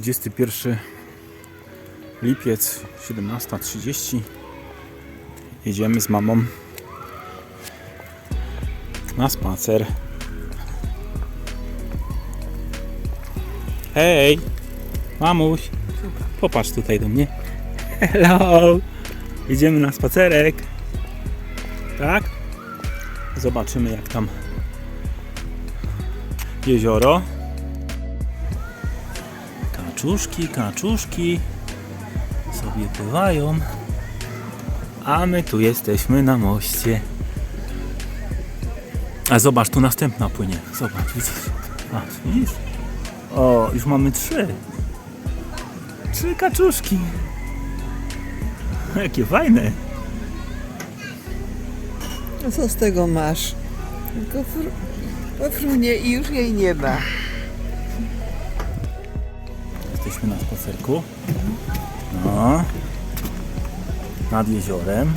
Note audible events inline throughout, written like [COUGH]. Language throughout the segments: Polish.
31 lipiec 17.30 jedziemy z mamą na spacer. Hej! Mamuś! Popatrz tutaj do mnie. Hello! Idziemy na spacerek. Tak? Zobaczymy jak tam jezioro Kaczuszki, kaczuszki sobie pływają, a my tu jesteśmy na moście. A zobacz, tu następna płynie. Zobacz, widzisz? Patrz, widzisz? O, już mamy trzy. Trzy kaczuszki. [LAUGHS] Jakie fajne. A co z tego masz? Tylko fr- i już jej nie ma. Jesteśmy na spacerku. No. Nad jeziorem.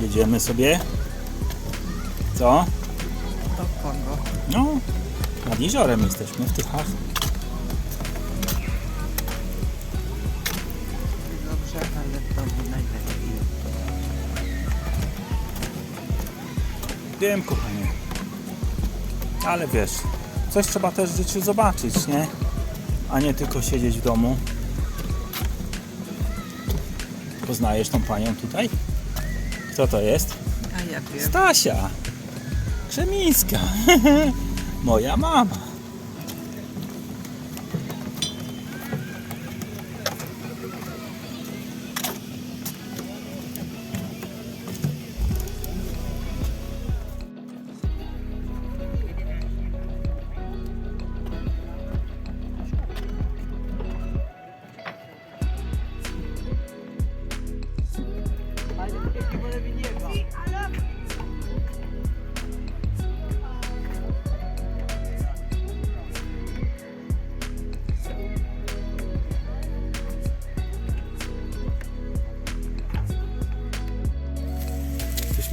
Jedziemy sobie. Co? Do kogo? No. Nad jeziorem jesteśmy w Tychach. Wiem, kochanie. Ale wiesz, coś trzeba też w życiu zobaczyć, nie? A nie tylko siedzieć w domu. Poznajesz tą panią tutaj? Kto to jest? A ja wiem. Stasia! Krzemińska! [LAUGHS] Moja mama!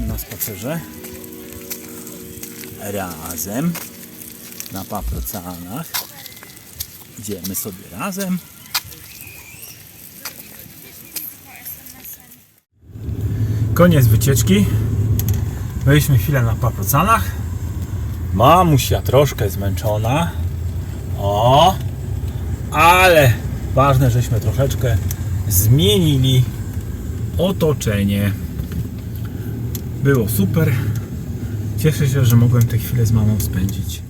Na spacerze. Razem. Na paprocanach. Idziemy sobie razem. Koniec wycieczki. Byliśmy chwilę na paprocanach. Mamusia troszkę zmęczona. O! Ale ważne, żeśmy troszeczkę zmienili otoczenie. Było super. Cieszę się, że mogłem tę chwilę z mamą spędzić.